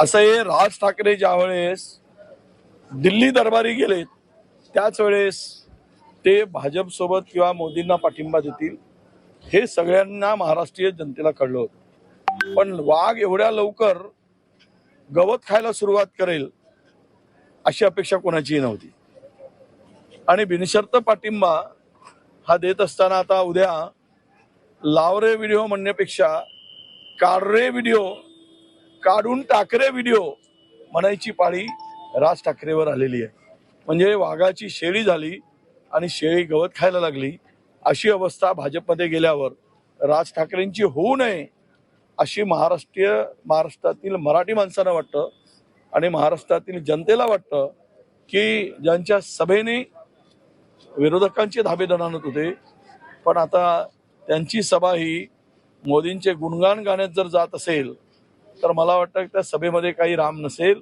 असं हे राज ठाकरे ज्यावेळेस दिल्ली दरबारी गेलेत त्याच वेळेस ते भाजपसोबत किंवा मोदींना पाठिंबा देतील हे सगळ्यांना महाराष्ट्रीय जनतेला कळलं होतं. पण वाघ एवढ्या लवकर गवत खायला सुरुवात करेल अशी अपेक्षा कोणाचीही नव्हती. आणि बिनशर्त पाठिंबा हा देत असताना आता उद्या लावरे व्हिडिओ म्हणण्यापेक्षा काढरे व्हिडिओ काढून टाकरे व्हिडिओ म्हणायची पाळी राज ठाकरेवर आलेली आहे. म्हणजे वाघाची शेळी झाली आणि शेळी गवत खायला लागली. अशी अवस्था भाजपमध्ये गेल्यावर राज ठाकरेंची होऊ नये अशी महाराष्ट्रीय महाराष्ट्रातील मराठी माणसांना वाटतं आणि महाराष्ट्रातील जनतेला वाटतं की ज्यांच्या सभेने विरोधकांचे धाबे दणाणत होते. पण आता त्यांची सभा ही मोदींचे गुणगान गाण्यात जर जात असेल तर मला वाटतं त्या सभेमध्ये काही राम नसेल.